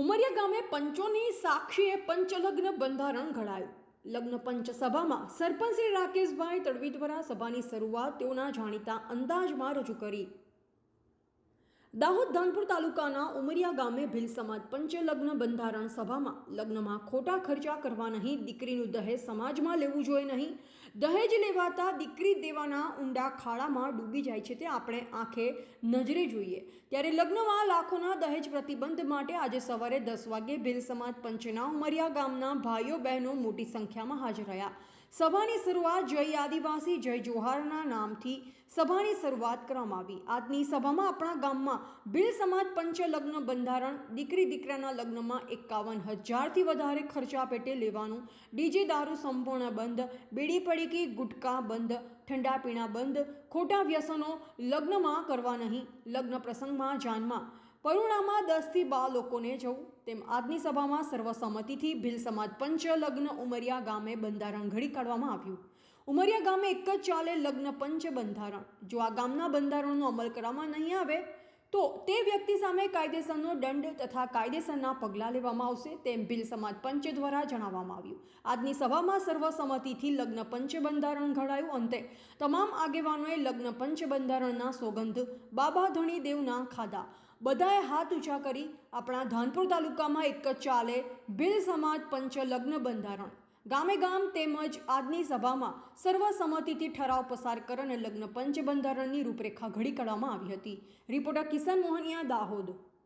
ઉમરિયા ગામે પંચોની સાક્ષીએ પંચલગ્ન બંધારણ ઘડાયું. લગ્ન પંચ સભામાં સરપંચ શ્રી રાકેશભાઈ તડવી દ્વારા સભાની શરૂઆત તેઓના જાણીતા અંદાજમાં રજૂ કરી. દાહોદ ધાનપુર તાલુકાના ઉમરિયા ગામે ભીલ સમાજ પંચલગ્ન બંધારણ સભામાં લગ્નમાં ખોટા ખર્ચા કરવા નહીં, દીકરીનું દહેજ સમાજમાં લેવું જોઈએ નહીં. દહેજ લેવાતા દીકરી દેવાના ઊંડા ખાડામાં ડૂબી જાય છે તે આપણે આંખે નજરે જોઈએ. ત્યારે લગ્નમાં લાખોના દહેજ પ્રતિબંધ માટે આજે સવારે દસ વાગે ભીલ સમાજ પંચના ઉમરિયા ગામના ભાઈઓ બહેનો મોટી સંખ્યામાં હાજર રહ્યા. સભાની શરૂઆત જય આદિવાસી, જય જોહારના નામથી સભાની શરૂઆત કરવામાં આવી. આજની સભામાં આપણા ગામમાં ભીલ સમાજ પંચ લગ્ન બંધારણ, દીકરી દીકરાના લગ્નમાં એકાવન હજારથી વધારે ખર્ચા પેટે લેવાનું, ડીજે દારૂ સંપૂર્ણ બંધ, બીડી પડીકી ગુટકા બંધ, ઠંડા પીણા બંધ, ખોટા વ્યસનો લગ્નમાં કરવા નહીં. લગ્ન પ્રસંગમાં જાનમાં પરુણામાં દસથી બાર લોકોને જવું, તેમ આજની સભામાં સર્વસંમતિથી ભીલ સમાજ પંચ લગ્ન ઉમરિયા ગામે બંધારણ ઘડી કાઢવામાં આવ્યું. ઉમરિયા ગામે એક જ ચાલે લગ્ન પંચ બંધારણ. જો આ ગામના બંધારણનો અમલ કરવામાં નહીં આવે, તો તે વ્યક્તિ સામે કાયદેસરનો દંડ તથા કાયદેસરના પગલાં લેવામાં આવશે, તેમ ભીલ સમાજ પંચ દ્વારા જણાવવામાં આવ્યું. આજની સભામાં સર્વસંમતિથી લગ્ન પંચ બંધારણ ઘડાયું. અંતે તમામ આગેવાનોએ લગ્ન પંચ બંધારણના સોગંધ, બાબા ધણી દેવના ખાધા. બધાએ હાથ ઊંચા કરી આપણા ધાનપુર તાલુકામાં એક જ ચાલે ભીલ સમાજ પંચ લગ્ન બંધારણ. ગામે ગામ તેમજ આજની સભામાં સર્વસંમતિથી ઠરાવ પસાર કર અને લગ્ન પંચ બંધારણની રૂપરેખા ઘડી કાઢવામાં આવી હતી. રિપોર્ટર કિશન મોહનિયા દાહોદ.